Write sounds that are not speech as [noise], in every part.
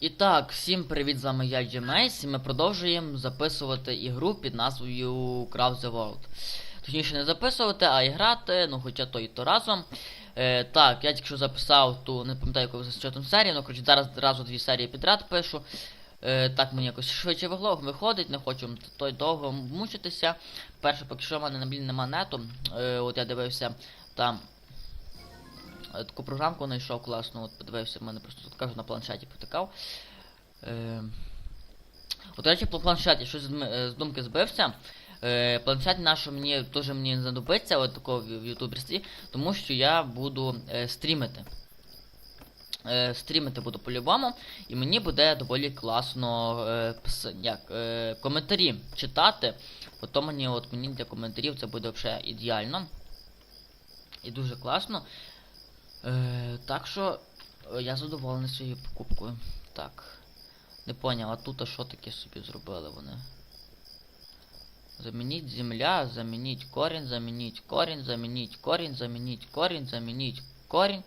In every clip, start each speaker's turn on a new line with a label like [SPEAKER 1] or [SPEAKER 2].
[SPEAKER 1] І так, всім привіт, з вами я Джемейс, і ми продовжуємо записувати ігру під назвою Craft the World. Точніше, не записувати, а і грати, ну хоча то і то разом. Е, так, я тільки що записав ту, не пам'ятаю, яку за там серію, ну коротше, зараз одразу дві серії підряд пишу. Е, так мені якось швидше виходить, не хочу той довго мучитися. Перше, поки що в мене на білі нема нету. Е, от я дивився там Таку програмку знайшов класну, от подивився, в мене просто тут кажу на планшеті потикав. Е, от, речі, по планшеті щось з, е, з думки збився. Е, планшет наш мені теж мені не знадобиться, от такого в, ютуберстві, тому що я буду е, стрімити. Е, стрімити буду по-любому, і мені буде доволі класно е, пис, як, е, коментарі читати. Ото мені, от мені для коментарів це буде взагалі ідеально. І дуже класно. Е, так що е, я задоволений своєю покупкою. Так. Не поняв, а тут а що таке собі зробили вони? Замініть земля, замініть корінь, замініть корінь, замініть корінь, замініть корінь, замініть корінь.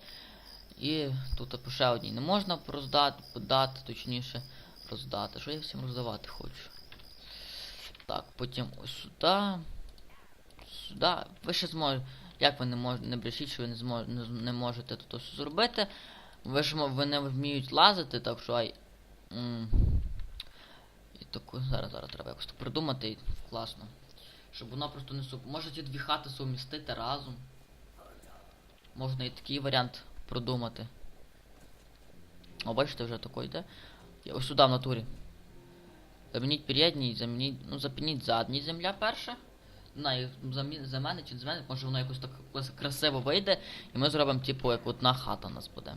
[SPEAKER 1] І тут а, ще одній не можна роздати, подати, точніше, роздати. Що я всім роздавати хочу? Так, потім ось сюди. Сюди. Ви ще зможете. Як ви не можете, не брешіть, що ви не змож, не, можете тут зробити. Ви ж ви не вміють лазити, так що ай. м. І таку зараз зараз треба якось придумати і класно. Щоб воно просто не суп. Може ці дві хати сумістити разом. Можна і такий варіант продумати. О, бачите, вже такий йде. Я ось сюди в натурі. Замініть передній, замініть. Ну, запініть задній земля перша. Знаю, за, мене чи за мене, може воно якось так красиво вийде, і ми зробимо, типу, як одна хата у нас буде.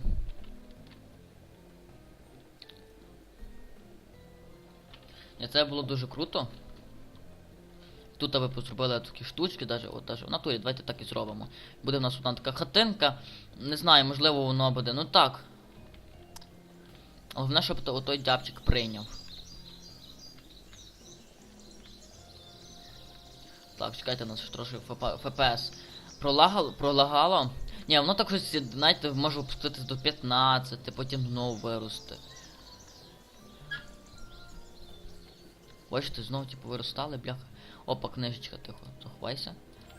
[SPEAKER 1] І це було дуже круто. Тут ви зробили такі штучки, даже, от, даже в натурі, давайте так і зробимо. Буде в нас одна така хатинка. Не знаю, можливо воно буде. Ну так. Головне, щоб то- той дябчик прийняв. Так, чекайте, у нас трошки ФПС. Пролагало, пролагало. Ні, воно так щось, знаєте, може опуститись до 15, потім знову вирости. Бачите, знову типу виростали, бляха. Опа, книжечка, тихо, заховайся.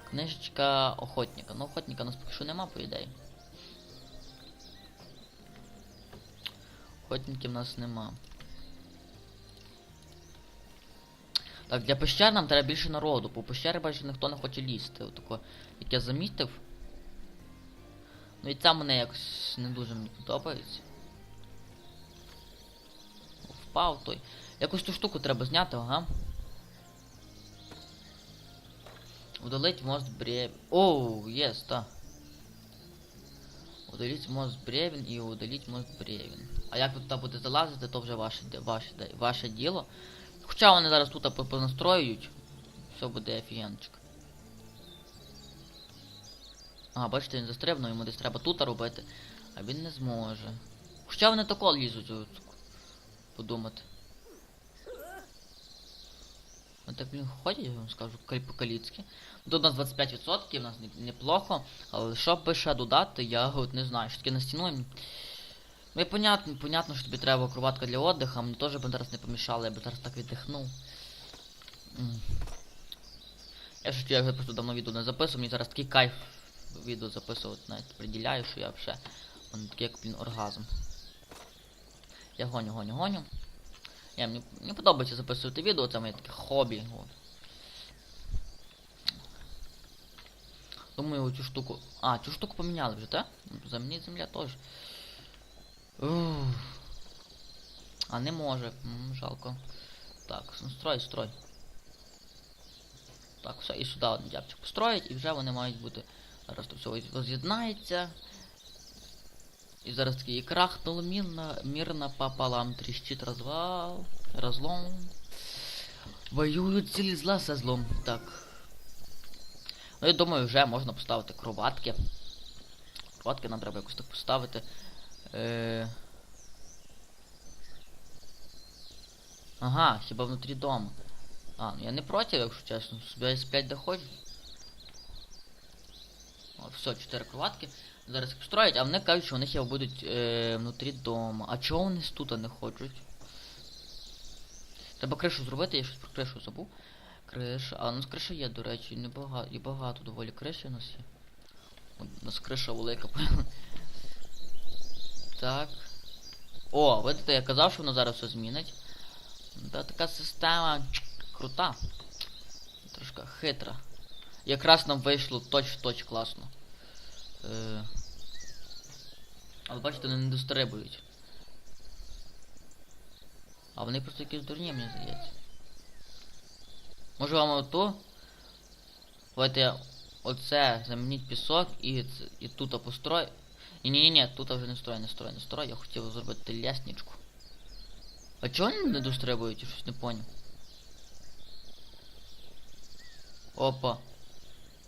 [SPEAKER 1] Книжечка охотника. Ну, охотника у нас поки що нема, по ідеї. Охотників в нас нема. Так, для пещер нам треба більше народу, бо пещери, бачите, ніхто не хоче лізти. Отако, як я замітив. Ну і це мене якось не дуже мені подобається. Впав той. Якось ту штуку треба зняти, ага. Удалить мост бревен. Оу, єс, та. Удалить мост бревен і удалить мост бревен. А як ви туди будете залазити, то вже ваше, ваше, ваше діло. Хоча вони зараз тут понастроюють. Все буде офігенчик. Ага, бачите, він застрибнув, йому десь треба тут робити. А він не зможе. Хоча вони тако лізуть, подумати. Вони так, блін, ходять, я вам скажу, по-каліцьки. Тут у нас 25%, у нас неплохо, але щоб би ще додати, я от не знаю, що таке на стіну. Ну і понятно, понятно, що тобі треба кроватка для отдиха, мені теж би зараз не помішало, я би зараз так віддихнув. Я ж я вже просто давно відео не записував, мені зараз такий кайф відео записувати, навіть приділяю, що я вже. Воно такий як, блін, оргазм. Я гоню, гоню, гоню. Я, мені, мені подобається записувати відео, це моє таке хобі. От. Думаю, цю штуку. А, цю штуку поміняли вже, так? Замініть земля теж. А не може. Жалко. Так, ну строй, строй. Так, все, і сюди один дябчик построїть, і вже вони мають бути. Зараз то все роз'єднається. І зараз такий крахнуло мирно, мирно пополам тріщить розвал, розлом. Воюють цілі зла со злом. Так. Ну я думаю, вже можна поставити кроватки. Кроватки нам треба якось так поставити. Е... Ага, хіба внутрі дому. А, ну я не проти, якщо чесно. Сплять де хочуть. От, все, 4 кроватки. зараз їх строять, а вони кажуть, що вони ще будуть е, внутрі дома. А чого вони з тут не хочуть? Треба кришу зробити, я щось про кришу забув. Криша. А у нас криша є, до речі, небагато, і багато доволі криші у нас є. У нас криша велика. [laughs] так. О, видите, я казав, що воно зараз все змінить. Та така система крута. Трошки хитра. Якраз нам вийшло точ-в-точ класно. Е... Але бачите, вони не дострибують. А вони просто якісь дурні, мені здається. Може вам ото? Давайте оце замініть пісок і, і тут построй. Ні, ні, ні, тут вже не строй, не строй, не строй. Я хотів зробити лестничку. А чого вони не дострибують? Я щось не поняв. Опа.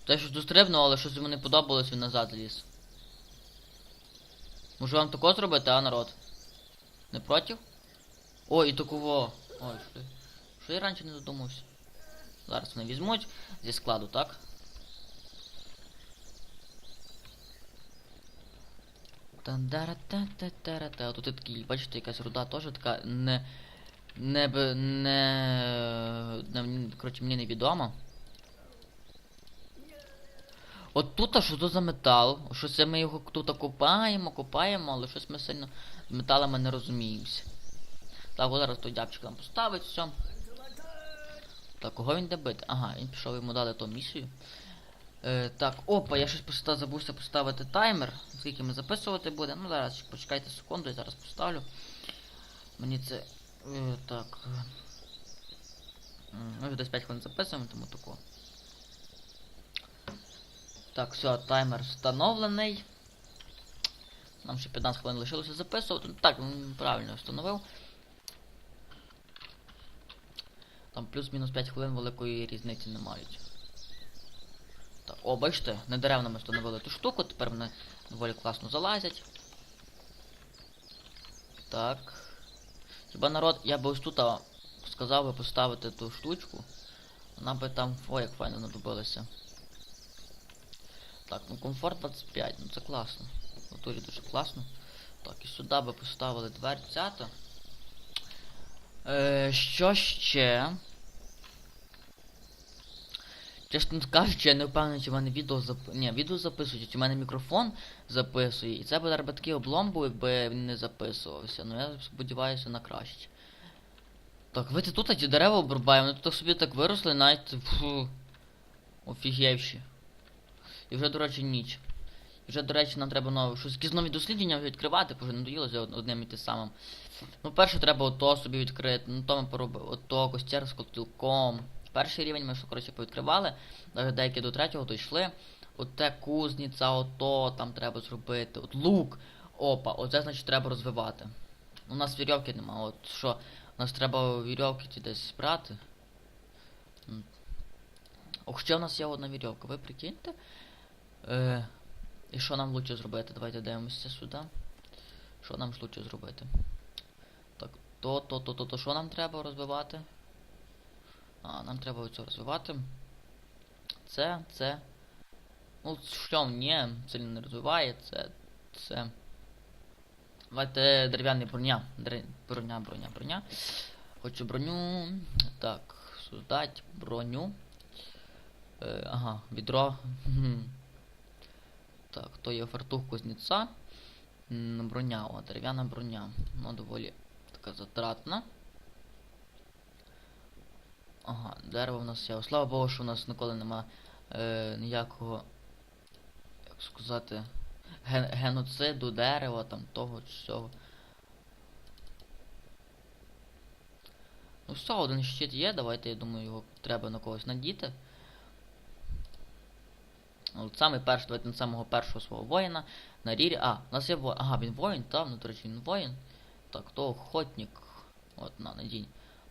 [SPEAKER 1] Те щось дострибнуло, але щось йому не подобалось, він назад заліз. Може вам тако зробити, а народ? Не проти? О, і такого. Ой, що, я раніше не додумався. Зараз вони візьмуть зі складу, так? Та-да-ра-та-та-та-ра-та. Тут такий, бачите, якась руда теж така не. Не б. не. не коротше, мені невідомо. От тут, а що то за метал? Щось ми його тут копаємо, копаємо, але щось ми сильно з металами не розуміємося. Так, от зараз той дябчик нам поставить, все. Так, кого він де бити? Ага, він пішов йому дали ту місію. Е, так, опа, я щось поста, забувся поставити таймер. Скільки ми записувати буде. Ну зараз почекайте секунду, я зараз поставлю. Мені це. Е, так. Ми вже десь 5 хвилин записуємо, тому тако. Так, все, таймер встановлений. Нам ще 15 хвилин лишилося записувати. Так, правильно встановив. Там плюс-мінус 5 хвилин великої різниці не мають. О, бачите, не деревно ми встановили ту штуку, тепер вони доволі класно залазять. Так. Хіба народ, я би ось тут сказав би поставити ту штучку. Вона би там, ой, як файно надобилася. Так, ну комфорт 25, ну це класно. В дуже класно. Так, і сюди би поставили дверцята. Е, що ще? Чесно кажучи, я не впевнений, чи в мене відео зап... Ні, відео записують, чи в мене мікрофон записує. І це би зараз такий облом був, якби він не записувався. Ну я сподіваюся на краще. Так, видите, тут ті дерева обрубаємо, вони тут собі так виросли, навіть фу. Офігевші. І вже, до речі, ніч. І вже, до речі, нам треба нове, щось якісь нові дослідження відкривати, бо вже надоїлося одним і те самим. Ну, перше треба ото собі відкрити, ну то ми поробили, ото костяр з котілком. Перший рівень ми що, коротше, повідкривали, навіть деякі до третього дійшли. Оте кузниця, ото там треба зробити. От лук. Опа, оце значить треба розвивати. У нас вірьовки нема, от що, у нас треба вірьовки десь брати. Ох, ще в нас є одна вірьовка, ви прикиньте? Е, і що нам лучше зробити? Давайте дивимося сюди. Що нам лучше зробити? Так, то, то, то, то, то, що нам треба розвивати? А, нам треба оце розвивати. Це, це. Ну, що ні, сильно не розвиває, це, це. Давайте дерев'яний броня. Дер... Броня, броня, броня. Хочу броню. Так, создать броню. Е, ага, відро. Так, то є фартух кузнеця. Броня, о, дерев'яна броня. Ну, доволі така затратна. Ага, дерево в нас є. Слава Богу, що у нас ніколи нема е, ніякого, як сказати, ген геноциду дерева, там того чи сього. Ну все, один щит є, давайте, я думаю, його треба на когось надіти. От саме перший, давайте на самого першого свого воїна. На рірі. А, у нас є воїн. Ага, він воїн, там, ну, до речі, він воїн. Так, то охотник. От, на, надінь.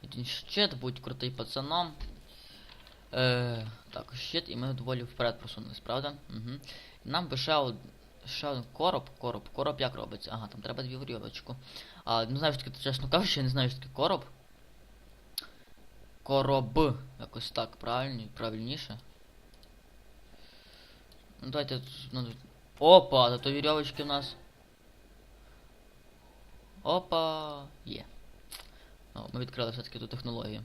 [SPEAKER 1] Один щит, будь крутий пацаном. Е, так, щит, і ми доволі вперед просунулись, правда? Угу. Нам би ще, од... ще один короб, короб, короб як робиться? Ага, там треба дві вірьовочку. А, не знаю, що таке, чесно кажучи, я не знаю, що таке короб. Короб. Якось так, правильні, правильніше. Ну давайте, ну, Опа, зато вірьовочки в нас. Опа, є. О, ми відкрили все-таки ту технологію.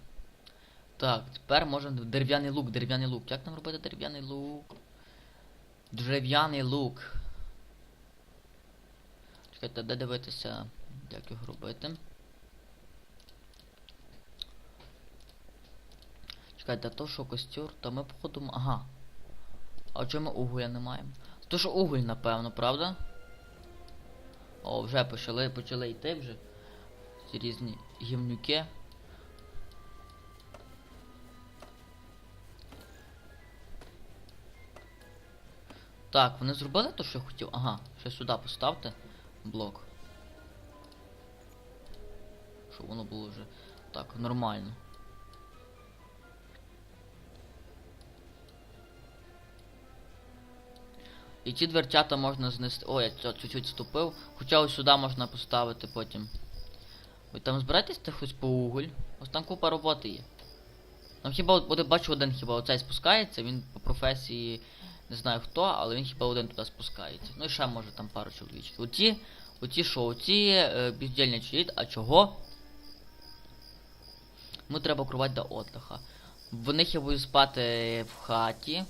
[SPEAKER 1] Так, тепер можемо дерев'яний лук, дерев'яний лук. Як нам робити дерев'яний лук? Дерев'яний лук. Чекайте, де дивитися, як його робити. Чекайте, то що костюр, то ми походу. Ага. А чому ми угля не маємо? То що уголь, напевно, правда? О, вже почали, почали йти вже. Ці різні гівнюки. Так, вони зробили те, що я хотів. Ага, ще сюди поставте блок. Щоб воно було вже так, нормально. І ті дверцята можна знести. Ой, я чуть-чуть ступив. Хоча ось сюди можна поставити потім. Ви там збираєтесь хоч по уголь? Ось там купа роботи є. Ну хіба от, бачу один хіба оцей спускається, він по професії не знаю хто, але він хіба один туди спускається. Ну і ще може там пару чоловічків. Оті, оті що, оті е, бездільничають, а чого? Ми треба кровать до отдиха. В них я буду спати в хаті.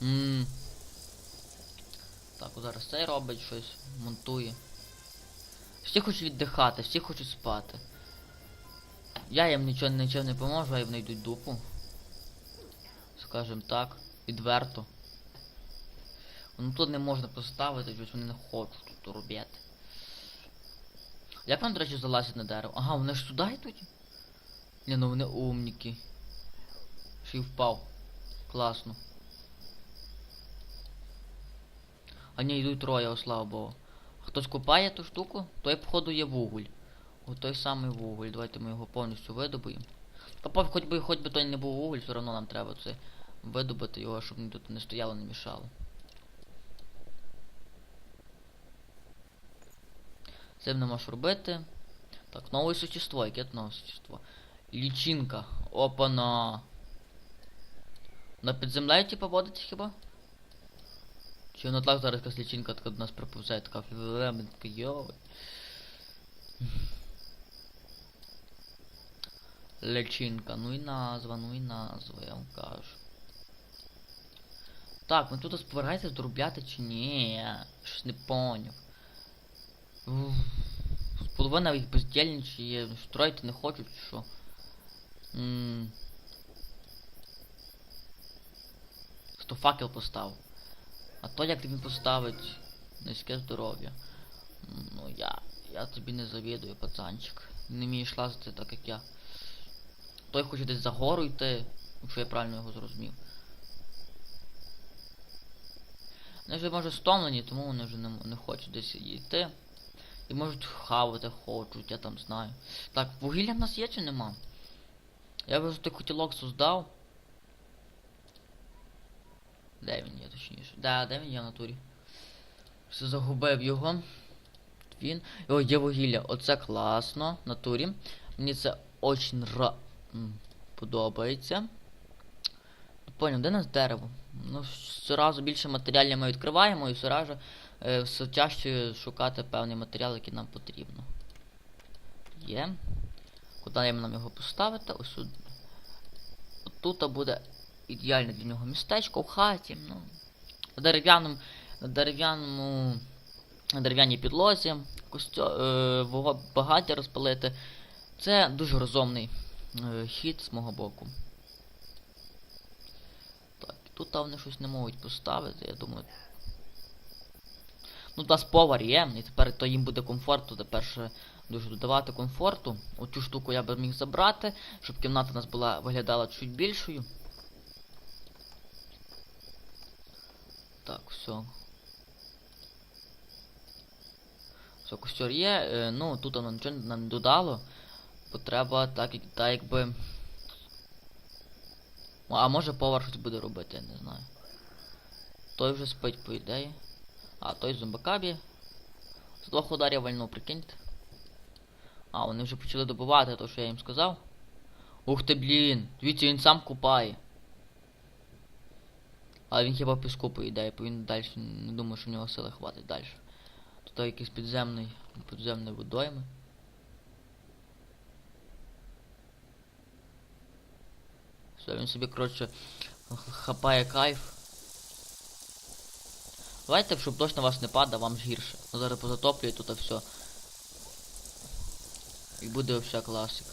[SPEAKER 1] Ммм. Так, зараз цей робить щось, монтує. Всі хочуть віддихати, всі хочуть спати. Я їм нічого, нічого не поможу, а їм знайдуть дупу. Скажем так, відверто. Ну тут не можна поставити, щось вони не хочуть тут робити. Як нам, до речі, залазять на дерево? Ага, вони ж сюди йдуть? Ні, ну вони умніки. Ще й впав. Класно. А ні, йдуть троє, о слава Богу. Хтось купає ту штуку, той, походу, є вуголь. О той самий вуголь. Давайте ми його повністю видобуємо. Та хоч би хоч би той не був вуголь, все одно нам треба це видобути його, щоб він тут не стояло, не мішало. Цим не можеш робити. Так, нове существо, яке нове существо? Лічинка. Опана. На під землею типа водиться хіба? Воно так зараз якась лічинка така до нас приповзає, така філемен, така йой. Личинка, ну і назва, ну і назва, я вам кажу. Так, ви тут збираєтесь доробляти чи ні? Щось не поняв. Половина їх бездільничає, строїти не хочуть, чи що. Ммм. Хто факел поставив? А то як він поставить низьке здоров'я. Ну я. Я тобі не завідую, пацанчик. Не вмієш лазити так як я. Той хоче десь за гору йти, якщо я правильно його зрозумів. Вони вже може стомлені, тому вони вже не, не хочуть десь йти. І можуть хавати хочуть, я там знаю. Так, вугілля в нас є чи нема? Я вже той котілок создав. Де він є, точніше? Да, де він є в натурі? Все загубив його. Він. О, є вугілля. Оце класно. Натурі. Мені це очень ра... подобається. Поняв, де нас дерево? Ну, щоразу більше матеріалів ми відкриваємо і щоразу е, все чаще шукати певний матеріал, який нам потрібно. Є. Куди нам його поставити? Ось сюди. Тут буде ідеальне для нього містечко в хаті. Ну, на дерев'яному, на дерев'яному, дерев'яній підлозі, костю, е, багаття розпалити. Це дуже розумний е, хід з мого боку. Так, тут вони щось не можуть поставити, я думаю. Ну, та повар є, і тепер то їм буде комфорту, тепер ще дуже додавати комфорту. Оцю штуку я би міг забрати, щоб кімната у нас була виглядала чуть більшою. Так, все. Все, костер є. Е, ну, тут воно нічого нам не додало. Бо треба так, так якби. А може повар щось буде робити, я не знаю. Той вже спить, по ідеї. А, той зомбакабі. З двох ударів вальнув, прикиньте. А, вони вже почали добувати, то що я їм сказав. Ух ти, блін, дивіться, він сам купає. Але він хіба піску по ідеї, бо він далі не думаю, що в нього сили хватить далі. Тут якийсь підземний, підземний водойми. Все, він собі, коротше, хапає кайф. Давайте, щоб дощ на вас не падав, вам ж гірше. Зараз позатоплює тут все. І буде взагалі класик.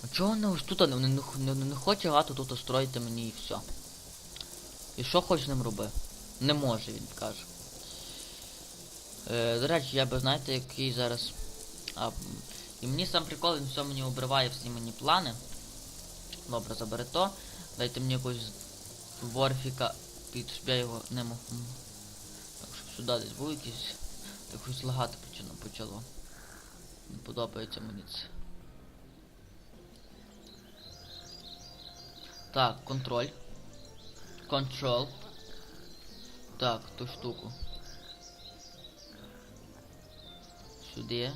[SPEAKER 1] А чого вони ось тут не, не, не, не хоче гато тут строїти мені і все. І що хоч з ним роби? Не може, він каже. Е, до речі, я би знаєте, який зараз. А, і мені сам прикол, він все мені обриває всі мені плани. Добре, забери то. Дайте мені якогось ворфіка, під щоб я його не мог. Так, щоб сюди десь був якийсь. Так щось лагати почало. Не подобається мені це. Так, контроль. Контрол. Так, ту штуку. Сюди.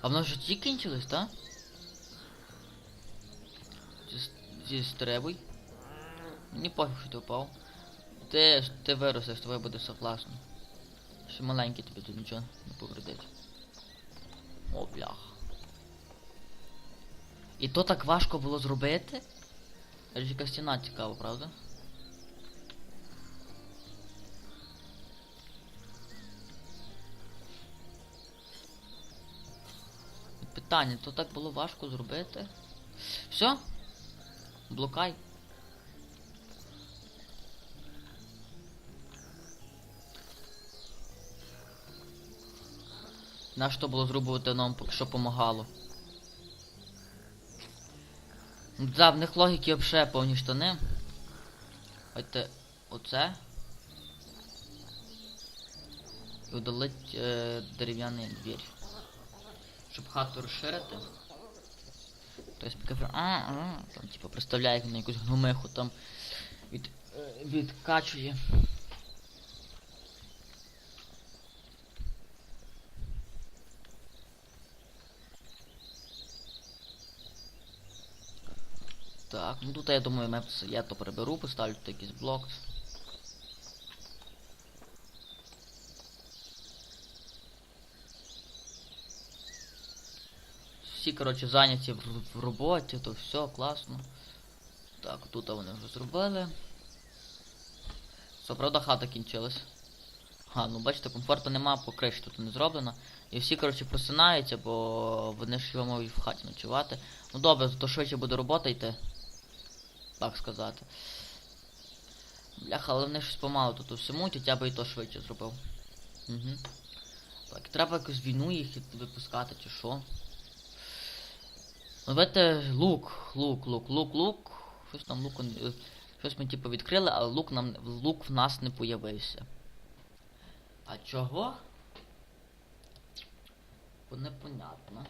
[SPEAKER 1] А воно вже ті кінчилось, так? Зі стребуй. Мені пофіг, що ти впав. Ти, ти виростеш, тобі буде все класно. Ще маленький тобі тут нічого не повредить. О, блях. І то так важко було зробити? Яка стіна цікава, правда? Питання, то так було важко зробити? Все? Блокай. На що було зрубувати нам що помагало? Да, в них логіки взагалі повні штани. Давайте оце. І удалить е, дерев'яний двір. Щоб хату розширити. Тобто кафе. А, а, там типу представляє на якусь гномиху там від, е, відкачує. Так, ну тут я думаю, ми пс- я то приберу, поставлю тут якийсь блок. Всі, коротше, зайняті в, в роботі, то все класно. Так, тут вони вже зробили. Що, правда, хата кінчилась. А, ну бачите, комфорту нема, по криші тут не зроблено. І всі, коротше, просинаються, бо вони ж його можуть в хаті ночувати. Ну добре, то швидше буде робота йти. Так сказати. Бляха, але вони щось помало тут всьому, я би і то швидше зробив. Угу. Так, треба якусь війну їх випускати, чи що. Ну, Давайте лук, лук, лук, лук, лук. Щось там е, Щось ми типу відкрили, але лук нам лук в нас не появився. А чого? Непонятно.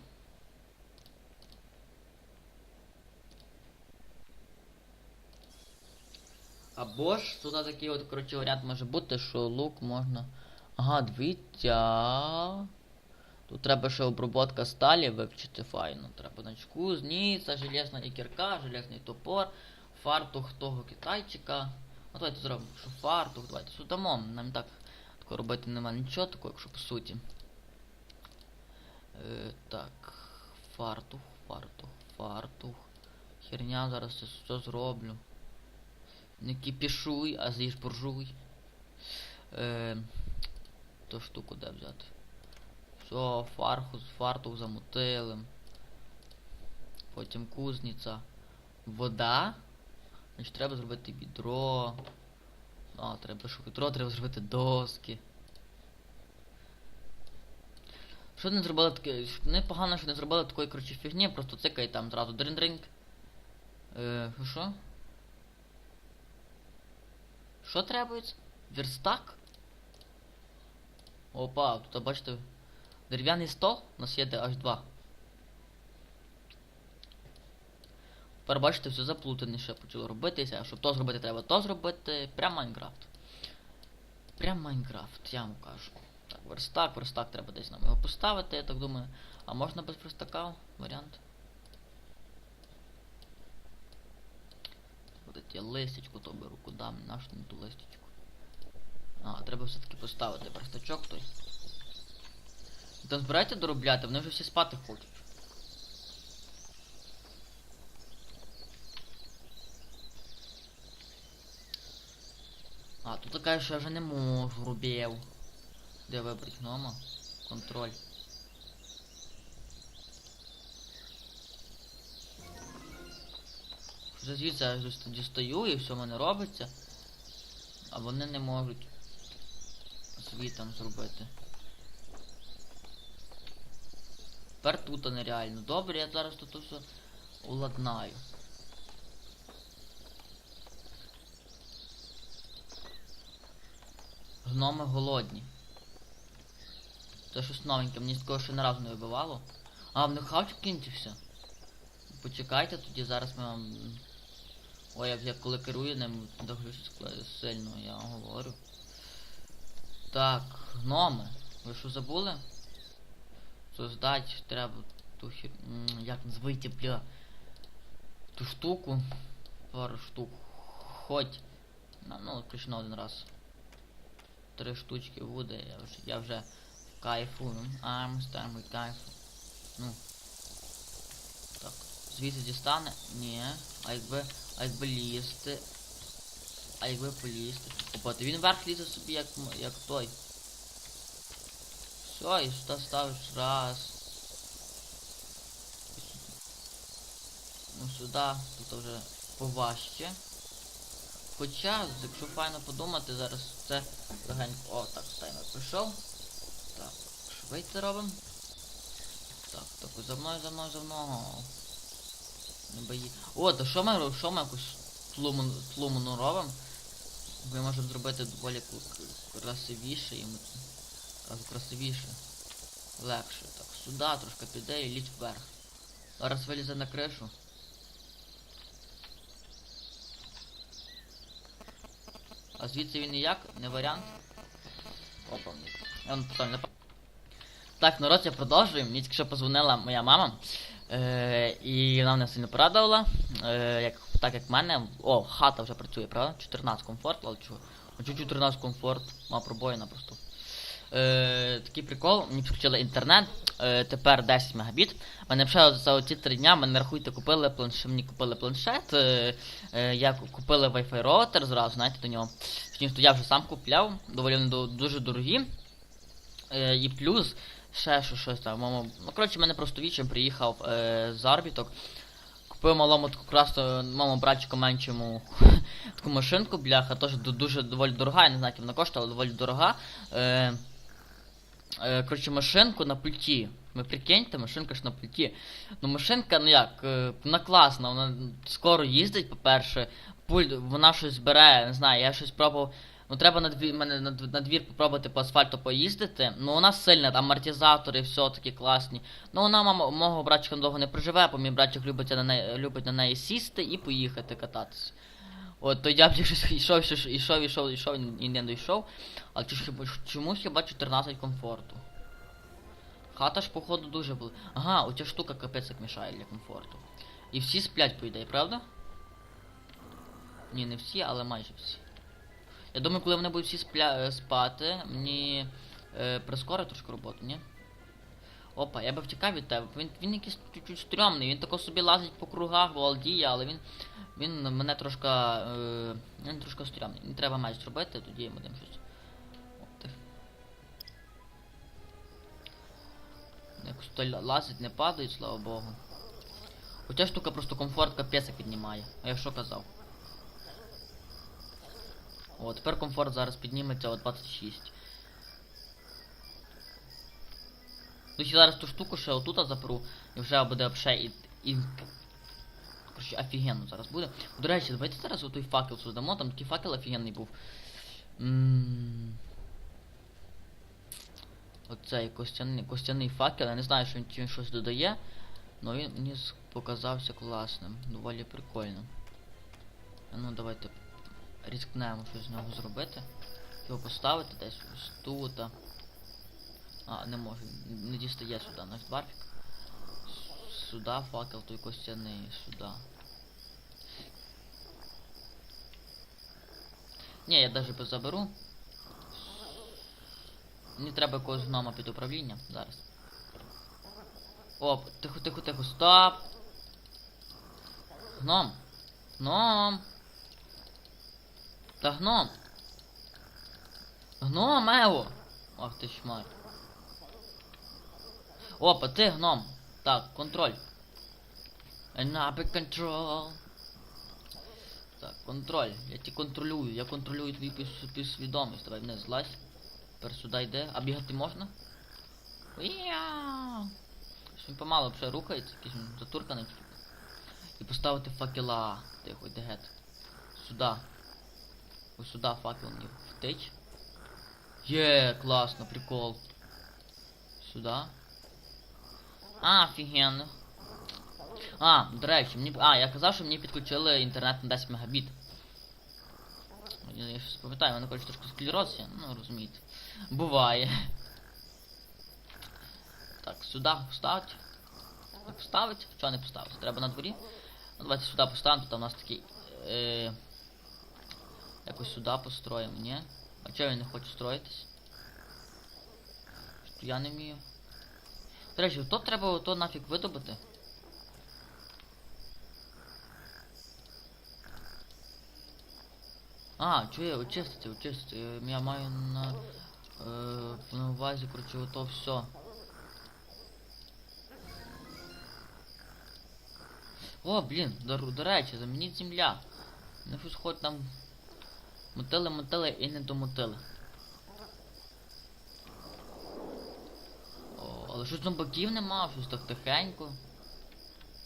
[SPEAKER 1] Або ж тут такий от, коротше, варіант може бути, що лук можна. Ага, дивіться. Тут треба ще оброботка сталі вивчити файно. Треба значить кузниця, железна кірка, железний топор, фартух того китайчика. Ну давайте зробимо, що фартух, давайте судамо. Нам так такого робити нема нічого такого, якщо по суті. Е, так. Фартух, фартух, фартух. Херня, зараз це все зроблю. Не кипішуй, а з'їж буржуй. Е, ту штуку де взяти. Все, фарху, фартух замутили. Потім кузниця. Вода. Значить треба зробити відро. А, треба що відро, треба зробити доски. Що не зробили таке? Непогано, що не зробили такої коротше фігні, просто цикає там зразу дринг-дринг. Е, що? Що требується? Верстак? Опа, тут бачите. Дерев'яний стол у нас є аж два. Тепер бачите, все заплутаніше почало робитися. А щоб то зробити, треба то зробити. Прям Майнкрафт. Прям Майнкрафт, я вам кажу. Так, верстак, верстак треба десь нам його поставити, я так думаю. А можна без верстака? Варіант. От я листячку то беру, куди нашу не ту листячку. А, треба все-таки поставити верстачок той. Там збирайте доробляти, вони вже всі спати хочуть. А, тут така, що я вже не можу, рубів. Де вибрати гнома? Контроль. Вже звідси я діст- дістаю і все в мене робиться. А вони не можуть звітом зробити. Тепер тут нереально. Добре, я зараз тут все уладнаю. Гноми голодні. Це щось новеньке, мені такого ще не разу не вибивало. А, в них хавчик кінчився. Почекайте, тоді зараз ми вам. Ой, я, я коли керую ним доглюсь сильно, я говорю. Так, гноми. Ви що забули? Создать треба ту хер... м, Як назвати, бля. Ту штуку. Пару штук. Хоть. Ну, ну, ключ на один раз. Три штучки буде, я вже, я вже в кайфу. I'm starting кайфу. Ну. Так. Звідси дістане? Ні. А якби. А якби лізти. А якби полізти. Опа, ти він вверх лізе собі як, як той. Все, і сюди ставиш раз. Ну сюди, тут вже поважче. Хоча, якщо файно подумати, зараз це легенько. О, так, таймер прийшов. Так, швидше робимо. Так, так, за мною, за мною, за мною. Не бої. О, то що ми? Що ми якусь тлуму робимо? Ми можемо зробити доволі красивіше і красивіше. Легше. Так, сюди трошки піде і лізь вверх. Зараз вилізе на кришу. А звідси він ніяк, не варіант. Опа, ні. Я вам потім не Так, народ, я продовжую. Мені тільки що позвонила моя мама. Е, і вона мене сильно порадувала. Е, як, так як в мене. О, хата вже працює, правда? 14 комфорт, але чого? Хочу 14 комфорт, мав пробоїна просто. Е, такий прикол, мені підключили інтернет, е, тепер 10 мегабіт. Мене вже за оці 3 дня, мене рахуйте, купили планшет, мені купили планшет, е, е, я ку- купили Wi-Fi роутер зразу, знаєте, до нього. Точніше, я вже сам купляв, доволі дуже дорогі. Е, і плюс ще що щось там. Мамо, ну коротше, мене просто вічем приїхав е, заробіток. Купив малому таку красну, моєму братчику меншому [laughs] таку машинку, бляха, теж дуже доволі дорога, я не знаю, як вона коштує, але доволі дорога. Е, е, коротше, машинку на пульті. Ви прикиньте, машинка ж на пульті. Ну машинка, ну як, е, вона класна, вона скоро їздить, по-перше. Пульт, вона щось бере, не знаю, я щось пробував. Ну треба на двір, мене на, двір попробувати по асфальту поїздити. Ну вона сильна, амортизатори все такі класні. Ну вона мама, мого братчика довго не проживе, бо мій братчик любить на неї, любить на неї сісти і поїхати кататися. От то я б щось йшов, йшов, йшов, йшов, і не дійшов. Але чомусь хіба 14 комфорту. Хата ж походу дуже була. Ага, оця штука капець як мішає для комфорту. І всі сплять, по ідеї, правда? Ні, не всі, але майже всі. Я думаю, коли вони будуть всі спля... е, спати, мені е, прискорить трошки роботу, ні? Опа, я би втікав від тебе. Він, він якийсь чуть-чуть стрьомний, він тако собі лазить по кругах, володіє, але він. Він мене трошки. Е, він трошки стрьомний. Не треба меч зробити, тоді ми будемо щось. Ти. Якось то лазить, не падають, слава Богу. Хоча штука просто комфорт капець піднімає. А я що казав? О, тепер комфорт зараз підніметься о 26. Ну ще зараз ту штуку ще отут запру, і вже буде вообще і. і... Короче, офігенно зараз буде. До речі, давайте зараз отой факел создамо, там такий факел офігенний був. Оцей костяний, костяний факел, я не знаю, що він, чи він щось додає, але він мені показався класним, доволі прикольним. А Ну давайте ризикнемо щось з нього зробити. Його поставити десь ось тут. а. Не можу. Не дістає сюди наш дварфік. С- Сюди факел той костяний, сюди. Ні, я навіть би заберу. Мені треба якогось гнома під управління зараз. Оп, тихо, тихо, тихо, стоп! Гном! Гном! Та гном! Гном, Ево! Ах ти шмар. Опа, ти гном. Так, контроль. Enable control. Так, контроль. Я тебе контролюю. Я контролюю твою підсвідомість. Давай не злазь. Тепер сюди йде. А бігати можна? Щось він помало вже рухається, якийсь затурканий. І поставити факела. Тихо, йде гет. Сюди. Ось сюди факел мені втич. Є, класно, прикол. Сюда. А, офігенно. А, до мені. А, я казав, що мені підключили інтернет на 10 мегабіт. Я, я щось пам'ятаю, мене коротше трошки склероз є, ну розумієте. Буває. Так, сюди вставити. Так, вставити? Чого не поставити? Треба на дворі. Ну, давайте сюди поставимо, тут у нас такий. Е, якось сюди построїмо, ні? А чого він не хоче строїтись? Що я не вмію. До речі, то треба то нафіг видобити. А, я очистити, очистити. Я маю на, е, на увазі, коротше, ото все. О, блін, до, до речі, замініть земля. Ну щось хоч там мотили, мотили і не домотили. О, але щось зомбаків нема, щось так тихенько.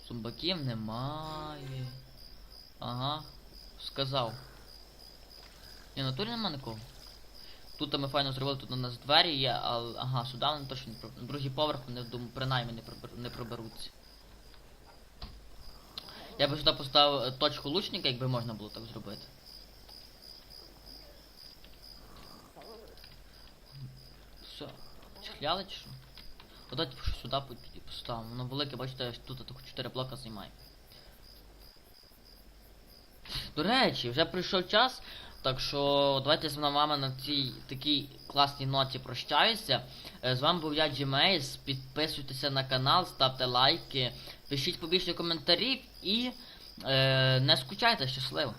[SPEAKER 1] Зомбаків немає. Ага, сказав. Ні, на турі нема нікого. Тут ми файно зробили, тут у нас двері є, але ага, сюди вони точно не проберуться. Другий поверх вони дум, принаймні не, пробер, не проберуться. Я би сюди поставив е, точку лучника, якби можна було так зробити. Все. Чехляли чи що? Ну, Давайте що сюди поставимо. Воно велике, бачите, тут тільки 4 блока займає. До речі, вже прийшов час, так що давайте з вами на цій такій класній ноті прощаюся. Е, З вами був я Джимейс. Підписуйтеся на канал, ставте лайки, пишіть побільше коментарів і е, не скучайте, щасливо!